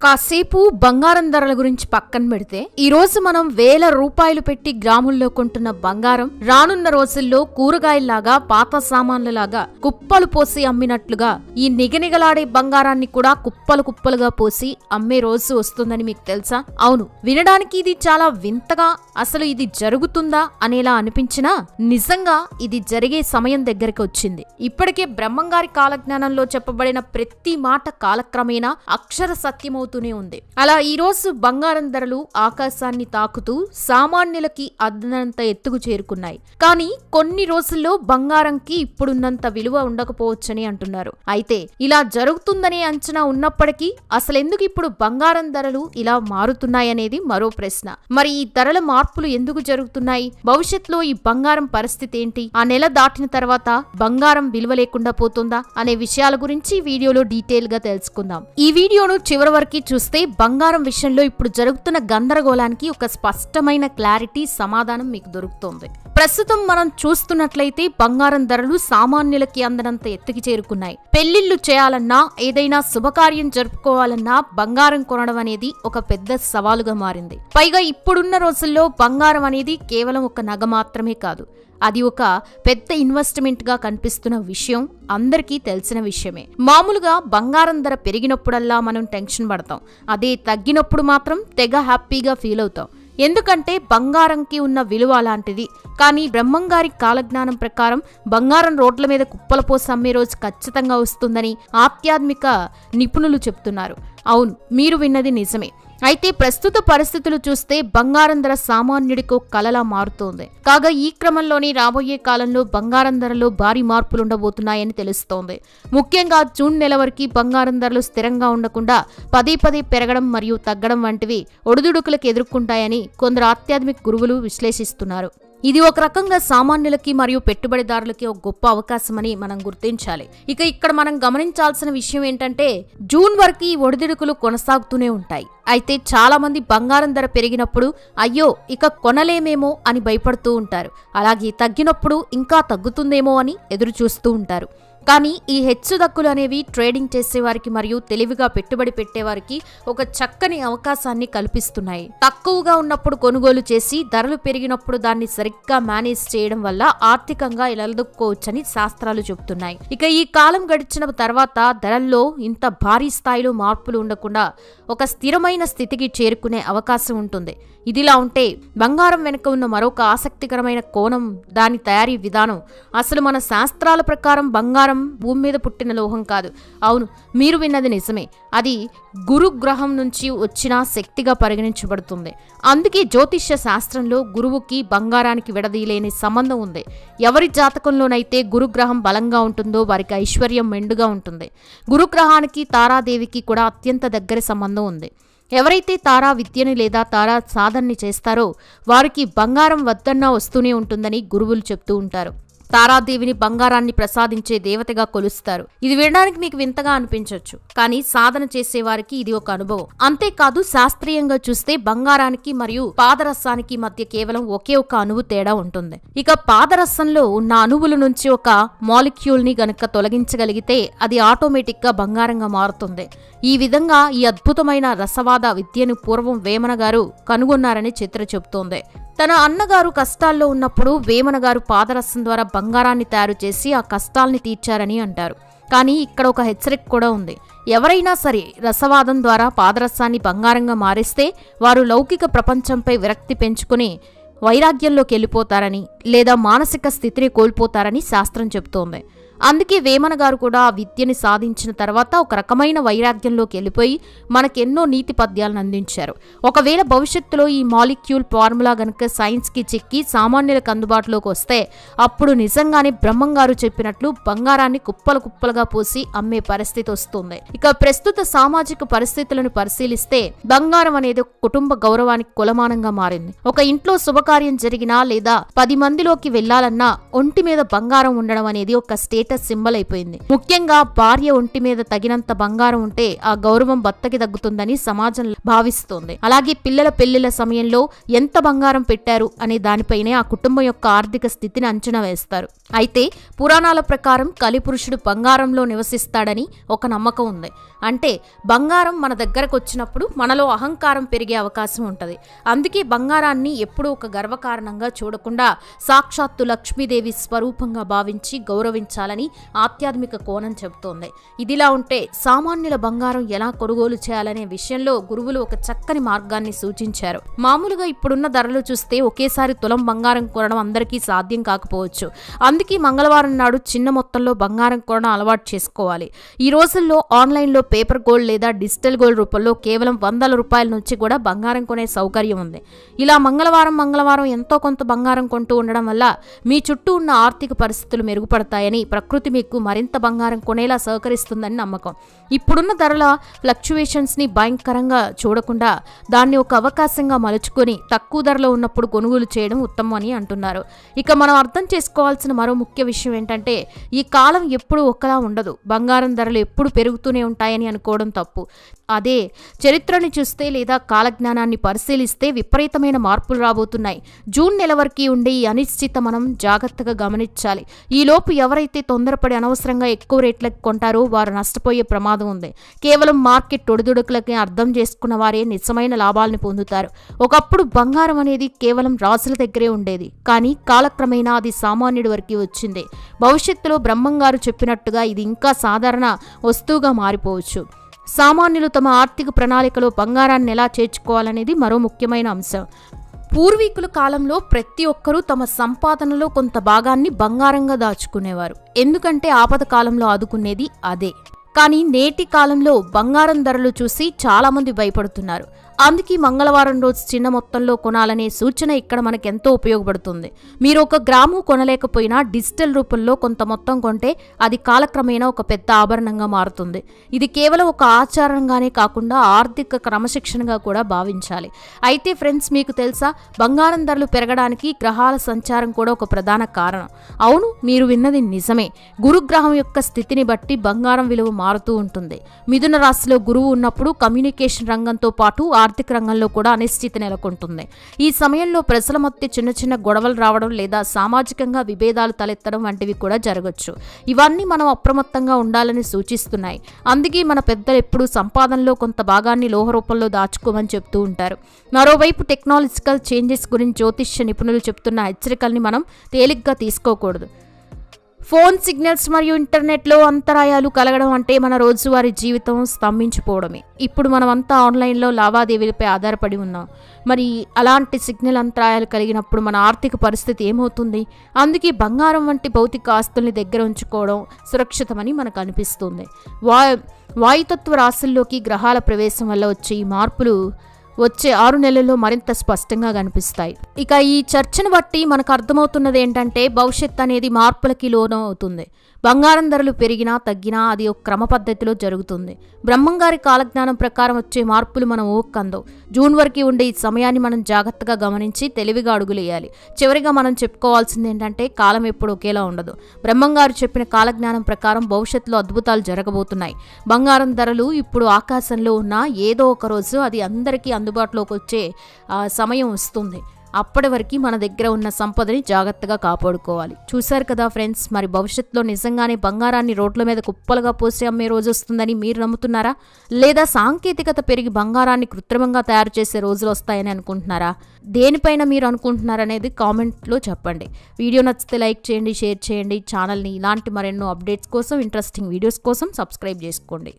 కాసేపు బంగారం ధరల గురించి పక్కన పెడితే ఈ రోజు మనం వేల రూపాయలు పెట్టి గ్రాముల్లో కొంటున్న బంగారం రానున్న రోజుల్లో కూరగాయల్లాగా పాత సామాన్లలాగా కుప్పలు పోసి అమ్మినట్లుగా ఈ నిగనిగలాడే బంగారాన్ని కూడా కుప్పలు కుప్పలుగా పోసి అమ్మే రోజు వస్తుందని మీకు తెలుసా? అవును వినడానికి ఇది చాలా వింతగా అసలు ఇది జరుగుతుందా అనేలా అనిపించినా నిజంగా ఇది జరిగే సమయం దగ్గరికి వచ్చింది. ఇప్పటికే బ్రహ్మంగారి కాలజ్ఞానంలో చెప్పబడిన ప్రతి మాట కాలక్రమేణా అక్షర సత్యమవుతూనే ఉంది. అలా ఈ రోజు బంగారం ధరలు ఆకాశాన్ని తాకుతూ సామాన్యులకి అద్దనంత ఎత్తుకు చేరుకున్నాయి. కానీ కొన్ని రోజుల్లో బంగారంకి ఇప్పుడున్నంత విలువ ఉండకపోవచ్చని అంటున్నారు. అయితే ఇలా జరుగుతుందనే అంచనా ఉన్నప్పటికీ అసలెందుకు ఇప్పుడు బంగారం ధరలు ఇలా మారుతున్నాయనేది మరో ప్రశ్న. మరి ఈ ధరల మార్పులు ఎందుకు జరుగుతున్నాయి? భవిష్యత్తులో ఈ బంగారం పరిస్థితి ఏంటి? ఆ నెల దాటిన తర్వాత బంగారం విలువ లేకుండా పోతుందా? అనే విషయాల గురించి వీడియోలో డీటెయిల్గా తెలుసుకుందాం. ఈ వీడియోను చివరి వరకు చూస్తే బంగారం విషయంలో ఇప్పుడు జరుగుతున్న గందరగోళానికి ఒక స్పష్టమైన క్లారిటీ సమాధానం మీకు దొరుకుతోంది. ప్రస్తుతం మనం చూస్తున్నట్లయితే బంగారం ధరలు సామాన్యులకి అందనంత ఎత్తుకి చేరుకున్నాయి. పెళ్ళిళ్ళు చేయాలన్నా ఏదైనా శుభకార్యం జరుపుకోవాలన్నా బంగారం కొనడం అనేది ఒక పెద్ద సవాలుగా మారింది. పైగా ఇప్పుడున్న రోజుల్లో బంగారం అనేది కేవలం ఒక నగ మాత్రమే కాదు అది ఒక పెద్ద ఇన్వెస్ట్మెంట్గా కనిపిస్తున్న విషయం అందరికీ తెలిసిన విషయమే. మామూలుగా బంగారం ధర పెరిగినప్పుడల్లా మనం టెన్షన్ పడతాం. అదే తగ్గినప్పుడు మాత్రం తెగ హ్యాపీగా ఫీల్ అవుతాం. ఎందుకంటే బంగారంకి ఉన్న విలువ అలాంటిది. కానీ బ్రహ్మంగారి కాలజ్ఞానం ప్రకారం బంగారం రోడ్ల మీద కుప్పలపోసి అమ్మే రోజు ఖచ్చితంగా వస్తుందని ఆధ్యాత్మిక నిపుణులు చెప్తున్నారు. అవును మీరు విన్నది నిజమే. అయితే ప్రస్తుత పరిస్థితులు చూస్తే బంగారం ధర సామాన్యుడికు కలలా మారుతోంది. కాగా ఈ క్రమంలోనే రాబోయే కాలంలో బంగారం ధరలో భారీ మార్పులు ఉండబోతున్నాయని తెలుస్తోంది. ముఖ్యంగా జూన్ నెల వరకు బంగారం ధరలు స్థిరంగా ఉండకుండా పదే పదే పెరగడం మరియు తగ్గడం వంటివి ఒడిదుడుకులకు ఎదుర్కొంటాయని కొందరు ఆధ్యాత్మిక గురువులు విశ్లేషిస్తున్నారు. ఇది ఒక రకంగా సామాన్యులకి మరియు పెట్టుబడిదారులకి ఒక గొప్ప అవకాశమని మనం గుర్తించాలి. ఇక ఇక్కడ మనం గమనించాల్సిన విషయం ఏంటంటే జూన్ వరకు ఈ ఒడిదుడుకులు కొనసాగుతూనే ఉంటాయి. అయితే చాలా మంది బంగారం ధర పెరిగినప్పుడు అయ్యో ఇక కొనలేమేమో అని భయపడుతూ ఉంటారు. అలాగే తగ్గినప్పుడు ఇంకా తగ్గుతుందేమో అని ఎదురు చూస్తూ ఉంటారు. కానీ ఈ హెచ్చుదక్కులు అనేవి ట్రేడింగ్ చేసేవారికి మరియు తెలివిగా పెట్టుబడి పెట్టేవారికి ఒక చక్కని అవకాశాన్ని కల్పిస్తున్నాయి. తక్కువగా ఉన్నప్పుడు కొనుగోలు చేసి ధరలు పెరిగినప్పుడు దాన్ని సరిగ్గా మేనేజ్ చేయడం వల్ల ఆర్థికంగా నిలదొక్కోవచ్చని శాస్త్రాలు చెబుతున్నాయి. ఇక ఈ కాలం గడిచిన తర్వాత ధరల్లో ఇంత భారీ స్థాయిలో మార్పులు ఉండకుండా ఒక స్థిరమైన స్థితికి చేరుకునే అవకాశం ఉంటుంది. ఇదిలా ఉంటే బంగారం వెనుక ఉన్న మరొక ఆసక్తికరమైన కోణం దాని తయారీ విధానం. అసలు మన శాస్త్రాల ప్రకారం బంగారం భూమి మీద పుట్టిన లోహం కాదు. అవును మీరు విన్నది నిజమే. అది గురుగ్రహం నుంచి వచ్చిన శక్తిగా పరిగణించబడుతుంది. అందుకే జ్యోతిష్య శాస్త్రంలో గురువుకి బంగారానికి విడదీయలేని సంబంధం ఉంది. ఎవరి జాతకంలోనైతే గురుగ్రహం బలంగా ఉంటుందో వారికి ఐశ్వర్యం మెండుగా ఉంటుంది. గురుగ్రహానికి తారాదేవికి కూడా అత్యంత దగ్గర సంబంధం ఉంది. ఎవరైతే తారా విద్యని లేదా తారా సాధనని చేస్తారో వారికి బంగారం వద్దన్నా వస్తూనే ఉంటుందని గురువులు చెప్తూ ఉంటారు. తారాదేవిని బంగారాన్ని ప్రసాదించే దేవతగా కొలుస్తారు. ఇది వినడానికి మీకు వింతగా అనిపించవచ్చు కానీ సాధన చేసే వారికి ఇది ఒక అనుభవం. అంతేకాదు శాస్త్రీయంగా చూస్తే బంగారానికి మరియు పాదరసానికి మధ్య కేవలం ఒకే ఒక అణువు తేడా ఉంటుంది. ఇక పాదరసంలో ఉన్న అణువుల నుంచి ఒక మాలిక్యూల్ని గనక తొలగించగలిగితే అది ఆటోమేటిక్గా బంగారంగా మారుతుంది. ఈ విధంగా ఈ అద్భుతమైన రసవాద విద్యను పూర్వం వేమన గారు కనుగొన్నారని చిత్ర చెబుతోంది. తన అన్నగారు కష్టాల్లో ఉన్నప్పుడు వేమన గారు పాదరసం ద్వారా బంగారాన్ని తయారు చేసి ఆ కష్టాల్ని తీర్చారని అంటారు. కానీ ఇక్కడ ఒక హెచ్చరిక కూడా ఉంది. ఎవరైనా సరే రసవాదం ద్వారా పాదరసాన్ని బంగారంగా మారిస్తే వారు లౌకిక ప్రపంచంపై విరక్తి పెంచుకుని వైరాగ్యంలోకి వెళ్ళిపోతారని లేదా మానసిక స్థితిని కోల్పోతారని శాస్త్రం చెబుతోంది. అందుకే వేమన గారు కూడా ఆ విద్యని సాధించిన తర్వాత ఒక రకమైన వైరాగ్యంలోకి వెళ్ళిపోయి మనకెన్నో నీతి పద్యాలను అందించారు. ఒకవేళ భవిష్యత్తులో ఈ మాలిక్యూల్ ఫార్ములా గనుక సైన్స్కి చిక్కి సామాన్యులకు అందుబాటులోకి వస్తే అప్పుడు నిజంగానే బ్రహ్మం గారు చెప్పినట్లు బంగారాన్ని కుప్పలు కుప్పలుగా పోసి అమ్మే పరిస్థితి వస్తుంది. ఇక ప్రస్తుత సామాజిక పరిస్థితులను పరిశీలిస్తే బంగారం అనేది ఒక కుటుంబ గౌరవానికి కులమానంగా మారింది. ఒక ఇంట్లో శుభకార్యం జరిగినా లేదా పది మందిలోకి వెళ్ళాలన్నా ఒంటి మీద బంగారం ఉండడం అనేది ఒక స్టేట్ స్టేటస్ సింబల్ అయిపోయింది ముఖ్యంగా భార్య ఒంటి మీద తగినంత బంగారం ఉంటే ఆ గౌరవం భర్తకి తగ్గుతుందని సమాజం భావిస్తోంది. అలాగే పిల్లల పెళ్ళిళ్ళ సమయంలో ఎంత బంగారం పెట్టారు అనే దానిపైనే ఆ కుటుంబం యొక్క ఆర్థిక స్థితిని అంచనా వేస్తారు. అయితే పురాణాల ప్రకారం కలిపురుషుడు బంగారంలో నివసిస్తాడని ఒక నమ్మకం ఉంది. అంటే బంగారం మన దగ్గరకు వచ్చినప్పుడు మనలో అహంకారం పెరిగే అవకాశం ఉంటుంది. అందుకే బంగారాన్ని ఎప్పుడూ ఒక గర్వకారణంగా చూడకుండా సాక్షాత్తు లక్ష్మీదేవి స్వరూపంగా భావించి గౌరవించాలని ఆధ్యాత్మిక కోణం చెబుతోంది. ఇదిలా ఉంటే సామాన్యుల బంగారం ఎలా కొనుగోలు చేయాలనే విషయంలో గురువులు ఒక చక్కని మార్గాన్ని సూచించారు. మామూలుగా ఇప్పుడున్న ధరలు చూస్తే ఒకేసారి తులం బంగారం కొనడం అందరికీ సాధ్యం కాకపోవచ్చు. అందుకే మంగళవారం నాడు చిన్న మొత్తంలో బంగారం కొనడం అలవాటు చేసుకోవాలి. ఈ రోజుల్లో ఆన్లైన్లో పేపర్ గోల్డ్ లేదా డిజిటల్ గోల్డ్ రూపంలో కేవలం వందల రూపాయల నుంచి కూడా బంగారం కొనే సౌకర్యం ఉంది. ఇలా మంగళవారం మంగళవారం ఎంతో కొంత బంగారం కొంటూ ఉండడం వల్ల మీ చుట్టూ ఉన్న ఆర్థిక పరిస్థితులు మెరుగుపడతాయని ప్రకృతి ప్రకృతి మీకు మరింత బంగారం కొనేలా సహకరిస్తుందని నమ్మకం. ఇప్పుడున్న ధరల ఫ్లక్చువేషన్స్ని భయంకరంగా చూడకుండా దాన్ని ఒక అవకాశంగా మలుచుకొని తక్కువ ధరలో ఉన్నప్పుడు కొనుగోలు చేయడం ఉత్తమం అని అంటున్నారు. ఇక మనం అర్థం చేసుకోవాల్సిన మరో ముఖ్య విషయం ఏంటంటే ఈ కాలం ఎప్పుడు ఒకలా ఉండదు. బంగారం ధరలు ఎప్పుడు పెరుగుతూనే ఉంటాయని అనుకోవడం తప్పు. అదే చరిత్రని చూస్తే లేదా కాలజ్ఞానాన్ని పరిశీలిస్తే విపరీతమైన మార్పులు రాబోతున్నాయి. జూన్ నెల వరకు ఉండే ఈ అనిశ్చిత మనం జాగ్రత్తగా గమనించాలి. ఈలోపు ఎవరైతే తొందరపడి అనవసరంగా ఎక్కువ రేట్లకు కొంటారు. వారు నష్టపోయే ప్రమాదం ఉంది. కేవలం మార్కెట్ తొడిదుడుకులకి అర్థం చేసుకున్న వారే నిజమైన లాభాలను పొందుతారు. ఒకప్పుడు బంగారం అనేది కేవలం రాజుల దగ్గరే ఉండేది. కానీ కాలక్రమేణా అది సామాన్యుడి వరకు వచ్చింది. భవిష్యత్తులో బ్రహ్మంగారు చెప్పినట్టుగా ఇది ఇంకా సాధారణ వస్తువుగా మారిపోవచ్చు. సామాన్యులు తమ ఆర్థిక ప్రణాళికలో బంగారాన్ని ఎలా చేర్చుకోవాలనేది మరో ముఖ్యమైన అంశం. పూర్వీకుల కాలంలో ప్రతి ఒక్కరూ తమ సంపాదనలో కొంత భాగాన్ని బంగారంగా దాచుకునేవారు. ఎందుకంటే ఆపద కాలంలో ఆదుకునేది అదే. కానీ నేటి కాలంలో బంగారం ధరలు చూసి చాలామంది భయపడుతున్నారు. అందుకే మంగళవారం రోజు చిన్న మొత్తంలో కొనాలనే సూచన ఇక్కడ మనకెంతో ఉపయోగపడుతుంది. మీరు ఒక గ్రాము కొనలేకపోయినా డిజిటల్ రూపంలో కొంత మొత్తం కొంటే అది కాలక్రమేణా ఒక పెద్ద ఆభరణంగా మారుతుంది. ఇది కేవలం ఒక ఆచారంగానే కాకుండా ఆర్థిక క్రమశిక్షణగా కూడా భావించాలి. అయితే ఫ్రెండ్స్ మీకు తెలుసా బంగారం ధరలు పెరగడానికి గ్రహాల సంచారం కూడా ఒక ప్రధాన కారణం. అవును మీరు విన్నది నిజమే. గురుగ్రహం యొక్క స్థితిని బట్టి బంగారం విలువ మారుతూ ఉంటుంది. మిథున రాశిలో గురువు ఉన్నప్పుడు కమ్యూనికేషన్ రంగంతో పాటు ఆర్థిక రంగంలో కూడా అనిశ్చితి నెలకొంటుంది. ఈ సమయంలో ప్రజల మధ్య చిన్న చిన్న గొడవలు రావడం లేదా సామాజికంగా విభేదాలు తలెత్తడం వంటివి కూడా జరగచ్చు. ఇవన్నీ మనం అప్రమత్తంగా ఉండాలని సూచిస్తున్నాయి. అందుకే మన పెద్దలు ఎప్పుడూ సంపాదనలో కొంత భాగాన్ని లోహ రూపంలో దాచుకోమని చెప్తూ ఉంటారు. మరోవైపు టెక్నాలజికల్ చేంజెస్ గురించి జ్యోతిష్య నిపుణులు చెప్తున్న హెచ్చరికల్ని మనం తేలిగ్గా తీసుకోకూడదు. ఫోన్ సిగ్నల్స్ మరియు ఇంటర్నెట్లో అంతరాయాలు కలగడం అంటే మన రోజువారీ జీవితం స్తంభించిపోవడమే. ఇప్పుడు మనమంతా ఆన్లైన్లో లావాదేవీలపై ఆధారపడి ఉన్నాం. మరి అలాంటి సిగ్నల్ అంతరాయాలు కలిగినప్పుడు మన ఆర్థిక పరిస్థితి ఏమవుతుంది? అందుకే బంగారం వంటి భౌతిక ఆస్తుల్ని దగ్గర ఉంచుకోవడం సురక్షితమని మనకు అనిపిస్తుంది. వా వాయుతత్వ రాశుల్లోకి గ్రహాల ప్రవేశం వల్ల వచ్చే ఈ మార్పులు వచ్చే ఆరు నెలల్లో మరింత స్పష్టంగా కనిపిస్తాయి. ఇక ఈ చర్చను బట్టి మనకు అర్థమవుతున్నది ఏంటంటే భవిష్యత్ అనేది మార్పులకి లోనవుతుంది. బంగారం ధరలు పెరిగినా తగ్గినా అది ఒక క్రమ పద్ధతిలో జరుగుతుంది. బ్రహ్మంగారి కాలజ్ఞానం ప్రకారం వచ్చే మార్పులు మనం ఊక్కందో జూన్ వరకు ఉండే ఈ సమయాన్ని మనం జాగ్రత్తగా గమనించి తెలివిగా అడుగులేయాలి. చివరిగా మనం చెప్పుకోవాల్సింది ఏంటంటే కాలం ఎప్పుడు ఒకేలా ఉండదు. బ్రహ్మంగారు చెప్పిన కాలజ్ఞానం ప్రకారం భవిష్యత్తులో అద్భుతాలు జరగబోతున్నాయి. బంగారం ధరలు ఇప్పుడు ఆకాశంలో ఉన్న ఏదో ఒక రోజు అది అందరికీ అందుబాటులోకి వచ్చే సమయం వస్తుంది. అప్పటి వరకు మన దగ్గర ఉన్న సంపదని జాగ్రత్తగా కాపాడుకోవాలి. చూశారు కదా ఫ్రెండ్స్ మరి భవిష్యత్తులో నిజంగానే బంగారాన్ని రోడ్ల మీద కుప్పలుగా పోసి అమ్మే రోజు వస్తుందని మీరు నమ్ముతున్నారా? లేదా సాంకేతికత పెరిగి బంగారాన్ని కృత్రిమంగా తయారు చేసే రోజులు వస్తాయని అనుకుంటున్నారా? దేనిపైన మీరు అనుకుంటున్నారనేది కామెంట్లో చెప్పండి. వీడియో నచ్చితే లైక్ చేయండి షేర్ చేయండి. ఛానల్ని ఇలాంటి మరెన్నో అప్డేట్స్ కోసం ఇంట్రెస్టింగ్ వీడియోస్ కోసం సబ్స్క్రైబ్ చేసుకోండి.